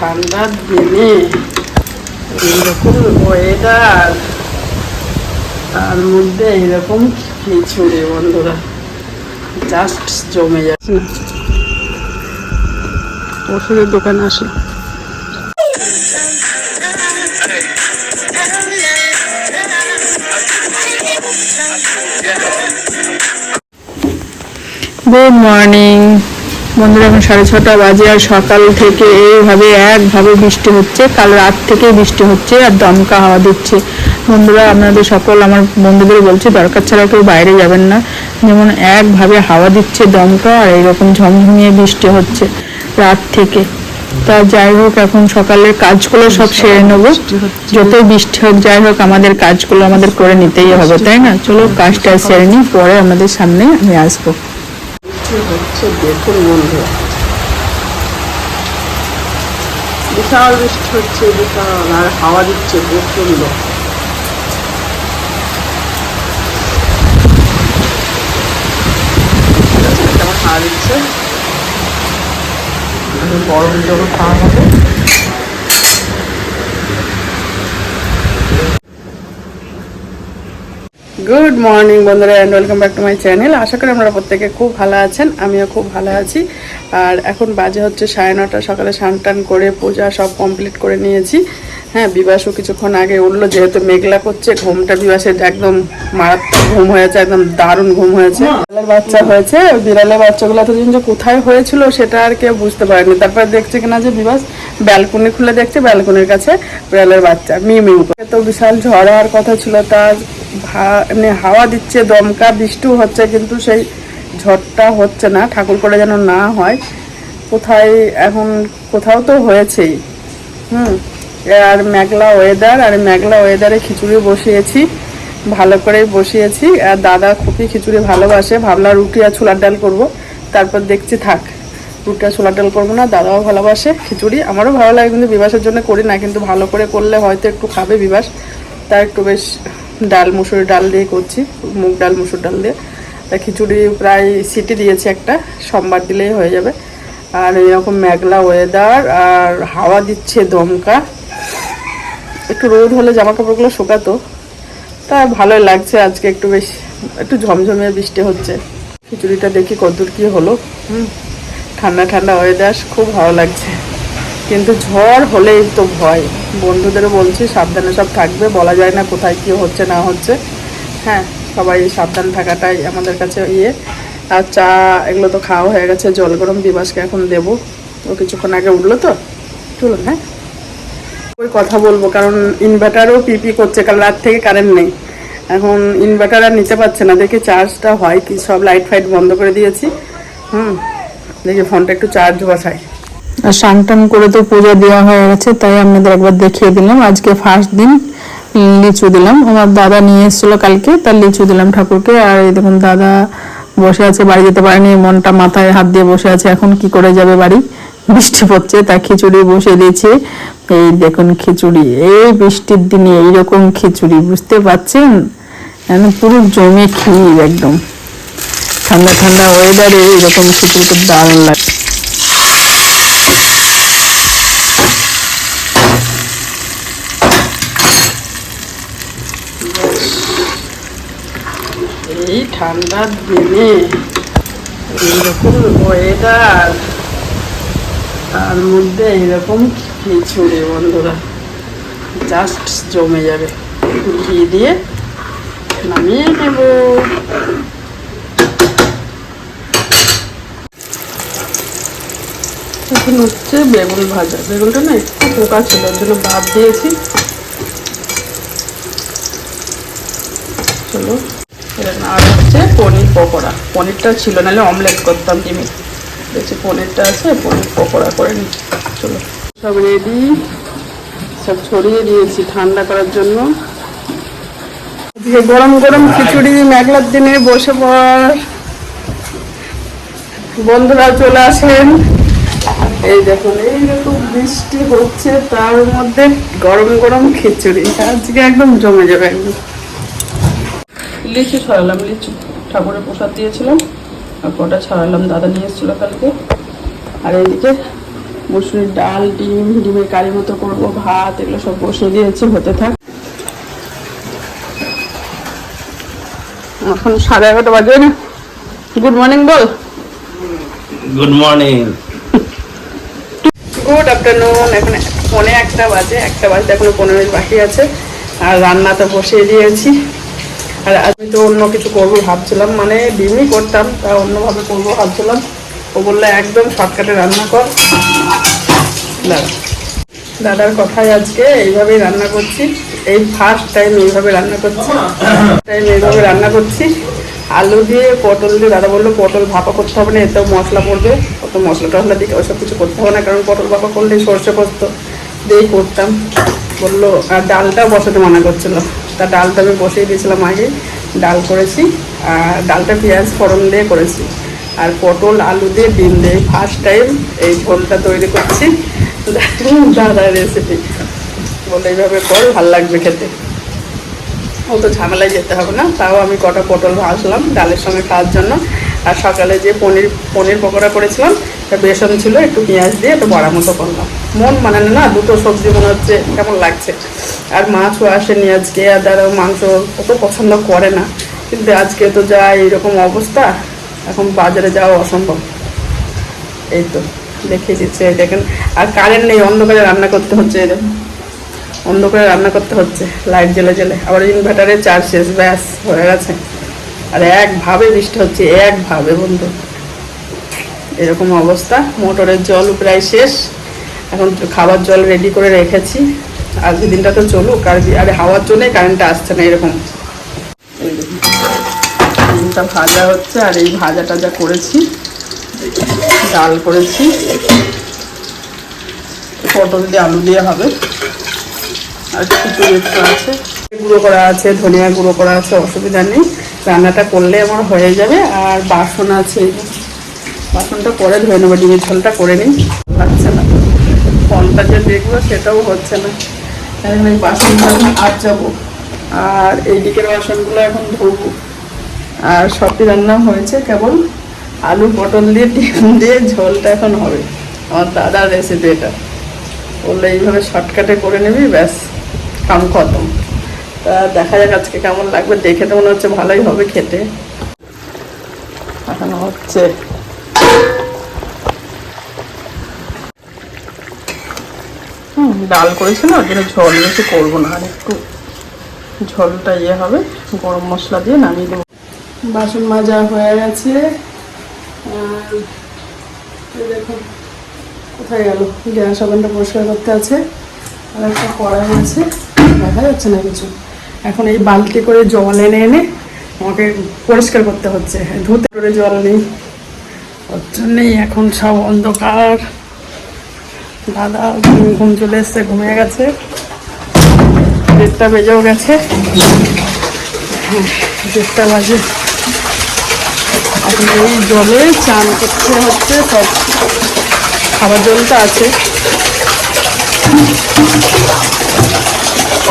ঠান্ডার দিনে এইরকম ওয়েদার তার মধ্যে এইরকম খিচুড়ি বন্ধুরা। জাস্ট জমে যাচ্ছে। না। ওষুধের দোকানে আসলো। গুড মর্নিং বন্ধুরা, এখন সাড়ে ছটা বাজে আর সকাল থেকে এইভাবে একভাবে বৃষ্টি হচ্ছে। কাল রাত থেকে বৃষ্টি হচ্ছে আর দমকা হাওয়া দিচ্ছে। বন্ধুরা, আপনাদের সকল আমার বন্ধুদের বলছি, দরকার ছাড়া কেউ বাইরে যাবেন না। যেমন একভাবে হাওয়া দিচ্ছে দমকা আর এইরকম ঝমঝমিয়ে বৃষ্টি হচ্ছে রাত থেকে। তা যাই হোক, এখন সকালের কাজগুলো সব সেরে নেব। যতই বৃষ্টি হোক, যাই হোক, আমাদের কাজগুলো আমাদের করে নিতেই হবে, তাই না? চলো, কাজটা সেরে নিই, পরে আমাদের সামনে আমি আসব। হচ্ছে দেখুন বন্ধু বিশাল বৃষ্টি হচ্ছে, বিশাল, আর হাওয়া দিচ্ছে প্রচণ্ড হাওয়া দিচ্ছে। গরম জল খাওয়া হবে। গুড মর্নিং বন্ধুরা and welcome back to my channel আশা করি আপনারা প্রত্যেকে খুব ভালো আছেন, আমিও খুব ভালো আছি। আর এখন বাজে হচ্ছে সাড়ে নটা, সকালে স্নান টান করে পূজা সব কমপ্লিট করে নিয়েছি। হ্যাঁ বিবাসও কিছুক্ষণ আগে উঠল, যেহেতু মেঘলা করছে, ঘুমটা বিবাসের একদম মারাত্মক ঘুম হয়েছে একদম দারুণ ঘুম হয়েছে। বিড়ালের বাচ্চা হয়েছে বিড়ালের বাচ্চাগুলো এতদিন যে কোথায় হয়েছিল সেটা আর কেউ বুঝতে পারেনি। তারপর দেখছে কিনা যে বিবাস ব্যালকনি খুলে দেখছে, ব্যালকনির কাছে বিড়ালের বাচ্চা মিউ মিউ তো বিশাল ঝড় হওয়ার কথা ছিল তার মানে হাওয়া দিচ্ছে, দমকা বৃষ্টিও হচ্ছে, কিন্তু সেই ঝড়টা হচ্ছে না। ঠাকুর করে যেন না হয়। কোথায় এখন, কোথাও তো হয়েছেই। হুম, আর মেঘলা ওয়েদার আর মেঘলা ওয়েদারে খিচুড়ি বসিয়েছি, ভালো করে বসিয়েছি। আর দাদা খুবই খিচুড়ি ভালোবাসে। ভাবলা রুটি আর ছোলার ডাল করব। তারপর দেখছি, থাক, রুটি আর ছোলার ডাল করব না, দাদাও ভালোবাসে খিচুড়ি। আমারও ভালো লাগে, কিন্তু বিবাসের জন্য করি না, কিন্তু ভালো করে করলে হয়তো একটু খাবে বিবাস। তার একটু বেশ ডাল মুসুর ডাল দিয়ে করছি, মুগ ডাল, মুসুর ডাল দিয়ে। তা খিচুড়ি প্রায় সিটি দিয়েছি একটা, সোমবার দিলেই হয়ে যাবে। আর এরকম মেঘলা ওয়েদার আর হাওয়া দিচ্ছে দমকা। একটু রোদ হলে জামা কাপড়গুলো শুকাতো। তা ভালোই লাগছে আজকে একটু বেশ, একটু ঝমঝমে বৃষ্টি হচ্ছে। খিচুড়িটা দেখি কতদূর কী হলো। হুম, ঠান্ডা ঠান্ডা ওয়েদার খুব ভালো লাগছে। কিন্তু ঝড় হলেই তো ভয়। বন্ধুদেরও বলছি, সাবধানে সব থাকবে, বলা যায় না কোথায় কি হচ্ছে, না হচ্ছে। হ্যাঁ সবাই সাবধান থাকাটাই আমাদের কাছে ইয়ে। আর চা এগুলো তো খাওয়া হয়ে গেছে, জল গরম বিবাসকে এখন দেবো। ও কিছুক্ষণ আগে উঠল তো, চলুন হ্যাঁ। ওই কথা বলব, কারণ ইনভার্টারও পিপি করছে, কাল রাত থেকে কারেন্ট নেই। এখন ইনভার্টার আর নিতে পারছে না, দেখি চার্জটা হয় কি, সব লাইট ফাইট বন্ধ করে দিয়েছি। হুম, দেখি ফোনটা একটু চার্জ বসাই। আর টান করে তো পূজা দেওয়া হয়ে গেছে, তাই আপনাদের একবার দেখিয়ে দিলাম। আজকে ফার্স্ট দিন লিচু দিলাম। আমার দাদা নিয়ে এসেছিল কালকে, তার লিচু দিলাম ঠাকুরকে। আর এই দেখুন, দাদা বসে আছে, বাড়ি যেতে পারেনি মনটা মাথায় হাত দিয়ে বসে আছে। এখন কি করে যাবে বাড়ি? বৃষ্টি পড়ছে, তা খিচুড়ি বসে দিয়েছে। এই দেখুন খিচুড়ি, এই বৃষ্টির দিনে এইরকম খিচুড়ি, বুঝতে পারছেন? একদম পুরো জমে ক্ষীর একদম। ঠান্ডা ঠান্ডা ওয়েদারে এইরকম খিচুড়ি খুব দারুণ লাগে। এই ঠান্ডার দিনে এইরকম ওয়েদার তার মধ্যে এইরকম খিচুড়ি বন্ধুরা। জাস্ট জমে যাবে। ঘি দিয়ে নামিয়ে নেব। এখন হচ্ছে বেগুন ভাজা। বেগুনটা না একটু পোকা ছিল, ওর জন্য ভাত দিয়েছি চলো এটা আর হচ্ছে পনির পকোড়া। পনিরটা ছিল, নাহলে অমলেট করতাম ডিমে দেখছি পনিরটা আছে, পনির পকোড়া করে নি চলো। সব রেডি সব ছড়িয়ে দিয়েছি ঠান্ডা করার জন্য। গরম গরম খিচুড়ি মেঘলার দিনে বসে পর বন্ধুরা চলে আসেন। এই দেখুন এইরকম বৃষ্টি হচ্ছে, তার মধ্যে গরম গরম খিচুড়ি। আজকে একদম জমে যাবে একদম। লিচু ছড়ালাম, লিচু। ঠাকুরের প্রসাদ দিয়েছিলাম। আর কটা ছাড়ালাম দাদা নিয়ে এসেছিল কালকে। আর এইদিকে মুসুরির ডাল ডিম ডিমের কারি মতো করব ভাত এগুলো সব বসিয়ে দিয়েছি হতে থাক। এখন সাড়ে এগারোটা বাজে না? গুড মর্নিং বল। গুড মর্নিং গুড আফটারনুন এখন পনে একটা বাজে একটা বাজতে এখনও পনেরো মিনিট বাকি আছে। আর রান্না তো বসিয়ে দিয়েছি। আর আমি তো অন্য কিছু করব ভাবছিলাম মানে ডিমই করতাম তা অন্যভাবে করব ভাবছিলাম। ও বলল, একদম শর্টকাটে রান্না কর। দাদা দাদার কথাই আজকে, এইভাবেই রান্না করছি। এই ফার্স্ট টাইম এইভাবে রান্না করছি। টাইম এইভাবে রান্না করছি। আলু দিয়ে পটল দিয়ে দাদা বলল, পটল ভাপা করতে হবে না এতেও মশলা পড়বে। অত মশলা টশলা দিয়ে ওসব কিছু করতে হবে না, কারণ পটল ভাপা করলে সর্ষে পোস্ত দিয়েই করতাম। বলল, আর ডালটাও বসাতে মানা করছিল। তা ডালটা আমি বসিয়ে দিয়েছিলাম আগে, ডাল করেছি, আর ডালটা পেঁয়াজ ফোড়ন দিয়ে করেছি। আর পটল, আলু দিয়ে ডিম দিয়ে ফার্স্ট টাইম এই ঝোলটা তৈরি করছি। দাদার রেসিপি বলে এইভাবে কর, ভালো লাগবে খেতে। ও তো ঝামেলায় যেতে হবে না, তাও আমি কটা পটল ভাজলাম ডালের সঙ্গে খাওয়ার জন্য। আর সকালে যে পনির পনির পকোড়া করেছিলাম, তা বেসন ছিল, একটু পেঁয়াজ দিয়ে একটু বড়া মতো করলাম। মন মানে না দুটো সবজি মনে হচ্ছে কেমন লাগছে। আর মাছও আসেনি আজকে, আর দাদা মাংস অত পছন্দ করে না, কিন্তু আজকে তো যা এইরকম অবস্থা, এখন বাজারে যাওয়া অসম্ভব। এই তো, দেখিয়ে দিচ্ছে দেখেন, আর কারেন্ট নেই, অন্ধকারে রান্না করতে হচ্ছে এরকম অন্ধকারে রান্না করতে হচ্ছে লাইট জ্বেলে জ্বেলে। আবার ইনভার্টারে চার্জ শেষ, ব্যাস, হয়ে গেছে। আর একভাবে বৃষ্টি হচ্ছে একভাবে বন্ধু। এরকম অবস্থা, মোটরের জল প্রায় শেষ। এখন খাবার জল রেডি করে রেখেছি। আজকে দিনটা তো চলুক, আর আর হাওয়ার জন্যই কারেন্টটা আসছে না এরকম। ডিমটা ভাজা হচ্ছে, আর এই ভাজা টাজা করেছি, ডাল করেছি। পটল দিয়ে আলু দিয়ে হবে। আর কিছু আছে গুঁড়ো করা আছে। ধনিয়া গুঁড়ো করা আছে, অসুবিধা নেই। রান্নাটা করলে আমার হয়ে যাবে, আর বাসন আছে বাসনটা পরে ধুয়ে নেব, ডিমের ঝোলটা করে নিই। হচ্ছে না, ফলটা যে দেখব সেটাও হচ্ছে না। এখন এই বাসনটা এখন আজ যাব আর এই দিকের বাসনগুলো এখন ধরবো আর সবটি রান্না হয়েছে কেবল আলু পটল দিয়ে, ডিম দিয়ে ঝোলটা এখন হবে। আমার দাদার রেসিপি এটা। বললে, এইভাবে শর্টকাটে করে নিবি, ব্যাস, কাম খতম। দেখা যাক আজকে কেমন লাগবে। দেখে তো মনে হচ্ছে ভালোই হবে খেতে। এখন হচ্ছে। হুম ডাল করেছি না ওর জন্য ঝোল বেশি করব না। আর একটু ঝোলটা ইয়ে হবে গরম মশলা দিয়ে নামিয়ে দেবো। বাসন মাজা হয়ে গেছে। দেখুন কোথায় গেল? গ্যাস ওভেনটা পরিষ্কার করতে আছে। আর একটা কড়াই আছে। দেখা যাচ্ছে না কিছু। এখন এই বালতি করে জল এনে এনে আমাকে পরিষ্কার করতে হচ্ছে। ধুতে করে জল নেই। ওর জন্যেই এখন সব অন্ধকার। দাদা ঘুম চলে এসছে, ঘুমিয়ে গেছে। দেড়টা বেজেও গেছে। দেড়টা বাজে। এখন এই জলে চান করতে হচ্ছে, সব খাবার জলটা আছে।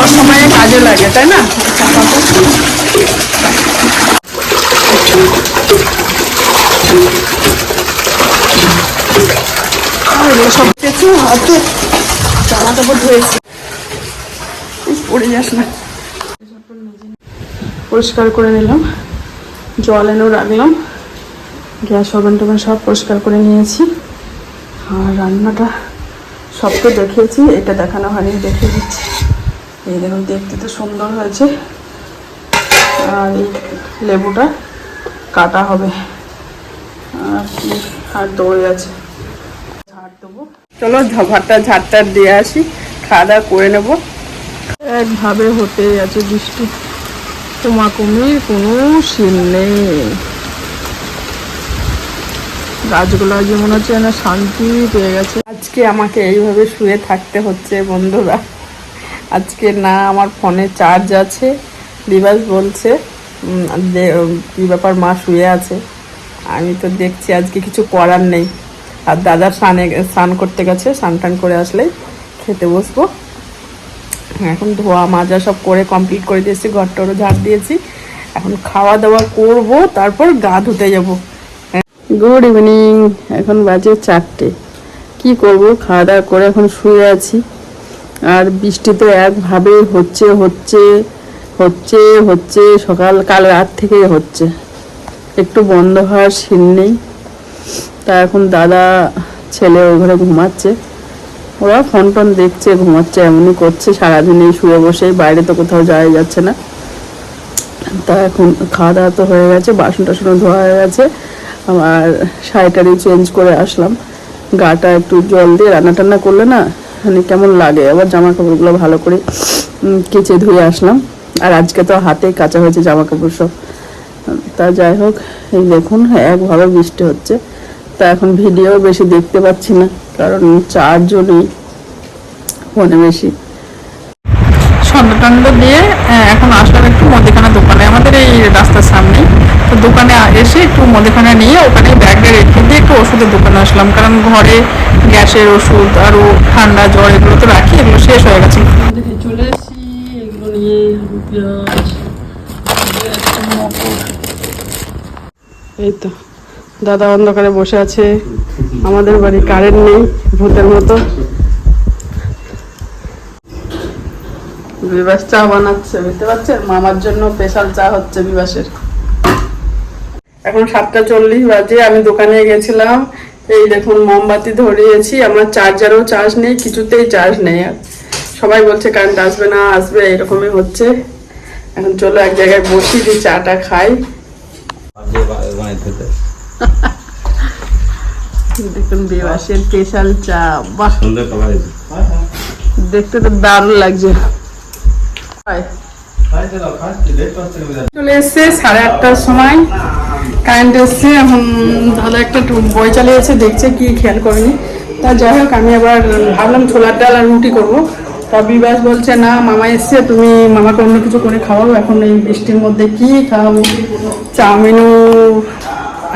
অসময়ে কাজে লাগে, তাই না? ধুয়েছি। পড়ে যাস না। পরিষ্কার করে নিলাম, জল এনেও রাখলাম, গ্যাস ওভেন টোভেন সব পরিষ্কার করে নিয়েছি। আর রান্নাটা সব তো দেখিয়েছি, এটা দেখানো হয়নি, দেখিয়ে দিচ্ছি। এই দেখুন, দেখতে তো সুন্দর হয়েছে। আর এই লেবুটা কাটা হবে। আর দই আছে। চলো ভাতটা ঝাড়টা দিয়ে আসি। খাওয়া দাওয়া করে নেব। একভাবে হতে আছে বৃষ্টি। কুমাকুমির কোনো সিন নেই। গাছগুলো আজ মনে হচ্ছে না শান্তি পেয়ে গেছে। আজকে আমাকে এইভাবে শুয়ে থাকতে হচ্ছে, বন্ধুরা। আজকে না আমার ফোনে চার্জ আছে। দিবাস বলছে কি ব্যাপার মা শুয়ে আছে? আমি তো দেখছি আজকে কিছু করার নেই। আর দাদা স্নানে স্নান করতে গেছে, স্নান টান করে আসলেই খেতে বসবো। এখন ধোয়া মাজা সব করে কমপ্লিট করে দিয়েছি ঘরটারও ঝাড় দিয়েছি। এখন খাওয়া দাওয়া করব, তারপর গা ধুতে যাব। গুড ইভিনিং এখন বাজে চারটে। কি করব? খাওয়া দাওয়া করে এখন শুয়ে আছি। আর বৃষ্টি তো একভাবে হচ্ছে হচ্ছে হচ্ছে হচ্ছে, সকাল, কাল রাত থেকেই হচ্ছে। একটু বন্ধ হওয়ার সিন নেই। তা এখন দাদা, ছেলে ও ঘরে ঘুমাচ্ছে। ওরা ফোন টোন দেখছে, ঘুমাচ্ছে, এমনই করছে। সারাদিন এই শুয়ে বসে, বাইরে তো কোথাও যাওয়া যাচ্ছে না। তা এখন খাওয়া দাওয়া তো হয়ে গেছে, বাসন টাসনও ধোয়া হয়ে গেছে। আর শাড়িটারি চেঞ্জ করে আসলাম। গাটা একটু জল দিয়ে রান্না টান্না করলে না মানে কেমন লাগে? আবার জামা কাপড়গুলো ভালো করে কেচে ধুয়ে আসলাম। আর আজকে তো হাতেই কাঁচা হয়েছে জামা কাপড় সব। তা যাই হোক, এই দেখুন, একভাবে বৃষ্টি হচ্ছে। তা এখন ভিডিও বেশি দেখতে পাচ্ছি না, কারণ চার্জও নেই ফোনে বেশি। সন্ধ্যা টন্ডা দিয়ে এখন আসলাম একটু মুদিখানা দোকানে। আমাদের এই রাস্তার সামনে তো দোকানে এসে একটু মুদিখানা নিয়ে ওখানে ব্যাগটা রেখে দিয়ে একটু ওষুধের দোকানে আসলাম। কারণ ঘরে গ্যাসের ওষুধ আরও ঠান্ডা জ্বর এগুলো তো রাখি, এগুলো শেষ হয়ে গেছে। চলে এসেছি। এই তো, দাদা অন্ধকারে বসে আছে। আমাদের বাড়ি কারেন্ট নেই, ভূতের মতো। বিবাস চা বানাচ্ছে, বুঝতে পারছেন? মামার জন্য স্পেশাল চা হচ্ছে বিবাসের। এখন সাতটা চল্লিশ বাজে আমি দোকানে গেছিলাম। এই দেখুন মোমবাতি ধরিয়েছি আমার চার্জারও চার্জ নেই কিছুতেই চার্জ নেই আর। সবাই বলছে কারেন্ট আসবে না আসবে এরকমই হচ্ছে। এখন চলো এক জায়গায় বসি দিয়ে চাটা খাই। দেখুন স্পেশাল চা। বাহ! দেখতে তো দারুণ লাগছে। চলে এসছে সাড়ে আটটার সময়। কারেন্ট এসছে এখন দাদা একটা বই চালিয়েছে, দেখছে কি খেয়াল করেনি। তা যাই হোক, আমি আবার ভাবলাম ছোলার ডাল আর রুটি করব। তা বিবাস বলছে, না, মামা এসছে, তুমি মামাকে অন্য কিছু করে খাওয়াবো এখন এই বৃষ্টির মধ্যে কি খাওয়াবো? চাউমিনও,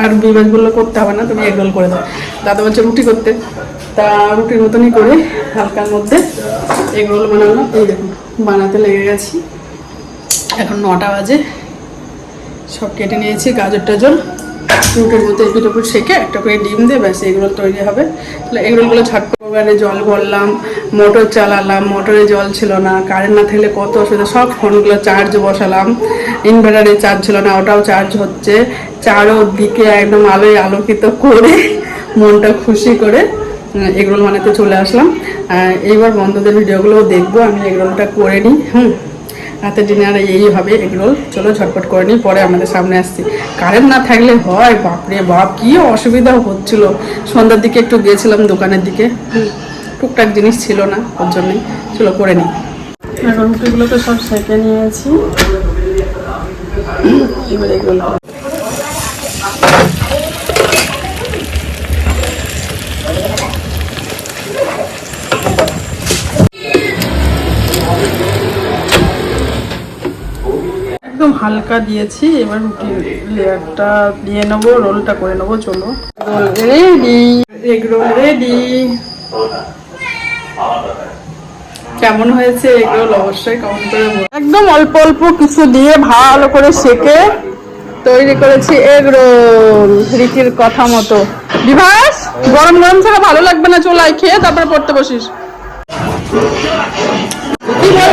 আর বিবাস বলল, করতে হবে না, তুমি এগ রোল করে দাও। দাদা বলছে, রুটি করতে। তা রুটির মতনই করে হালকার মধ্যে এগ রোল বানানো এই দেখুন, বানাতে লেগে গেছি। এখন নটা বাজে। সব কেটে নিয়েছি, গাজর টাজর, রুটির মধ্যে এপিট ওপিট সেকে একটা করে ডিম দিয়ে ব্যাস এগরোল তৈরি হবে। তাহলে এগরোলগুলো ঝটপট জল ভরলাম, মোটর চালালাম, মোটরে জল ছিল না কারেন্ট না থাকলে কত অসুবিধা, সব ফোনগুলো চার্জ বসালাম ইনভার্টারে চার্জ ছিল না, ওটাও চার্জ হচ্ছে। চারোদিকে একদম আলোয় আলোকিত করে, মনটা খুশি করে এগরোল বানাতে চলে আসলাম। এইবার বন্ধুদের ভিডিওগুলোও দেখব, আমি এগরোলটা করে নিই, হুম। রাতে ডিনার এই হবে এগুলো চলো ঝটপট করে নিই, পরে আমাদের সামনে আসছি। কারেন্ট না থাকলে হয়, বাপরে বাপ, কি অসুবিধা হচ্ছিল। সন্ধ্যার দিকে একটু গিয়েছিলাম দোকানের দিকে। টুকটাক জিনিস ছিল না, ওর জন্যই। চলো করে নিই। এখন রুটিগুলো তো সব সেঁকে নিয়েছি। এবার এগুলো একদম হালকা দিয়েছি, এবার রুটি লেয়ারটা দিয়ে নেব, রোলটা করে নেব, চলো। Roll ready. Egg roll ready. কেমন হয়েছে এগ রোল? অবশ্যই কমেন্ট করে। একদম অল্প অল্প কিছু দিয়ে ভালো করে সেকে তৈরি করেছি এগ রোল রিকির কথা মতো। বিভাস, গরম গরম ছাড়া ভালো লাগবে না চলাই খেয়ে তারপরে পড়তে বসিস। বলব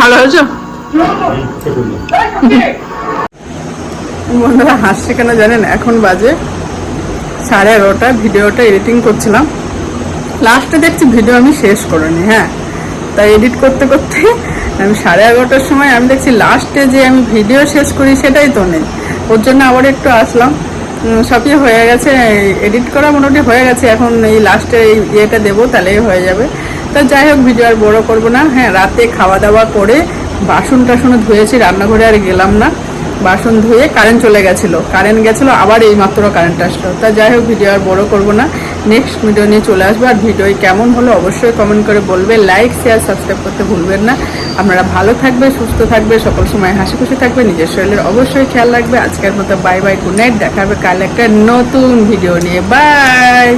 ভালো হয়েছে বন্ধুরা, হাসছে কেন জানেন? এখন বাজে সাড়ে এগারোটা। ভিডিওটা এডিটিং করছিলাম। লাস্টে দেখছি ভিডিও আমি শেষ করিনি হ্যাঁ। তাই এডিট করতে করতে আমি সাড়ে এগারোটার সময় আমি দেখছি লাস্টে যে আমি ভিডিও শেষ করি, সেটাই তো নেই। ওর জন্য আবার একটু আসলাম। সবই হয়ে গেছে এডিট করা মোটামুটি হয়ে গেছে। এখন এই লাস্টে এই ইয়েটা দেবো, তাহলেই হয়ে যাবে। তা যাই হোক ভিডিও আর বড়ো করব না। হ্যাঁ রাতে খাওয়া দাওয়া করে বাসন টাসনও ধুয়েছি, রান্নাঘরে আর গেলাম না। বাসন ধুয়ে কারেন্ট চলে গেছিল। কারেন্ট গেছিল, আবার এই মাত্র কারেন্ট আসলো। তা যাই হোক ভিডিও আর বড় করব না। নেক্সট ভিডিও নিয়ে চলে আসব। আর ভিডিও কেমন হলো অবশ্যই কমেন্ট করে বলবে। লাইক শেয়ার সাবস্ক্রাইব করতে ভুলবেন না। আপনারা ভালো থাকবে, সুস্থ থাকবে, সকল সময় হাসি খুশি থাকবে, নিজের শরীরের অবশ্যই খেয়াল রাখবে। আজকের মতো বাই বাই গুড নাইট দেখা হবে কাল একটা নতুন ভিডিও নিয়ে। বাই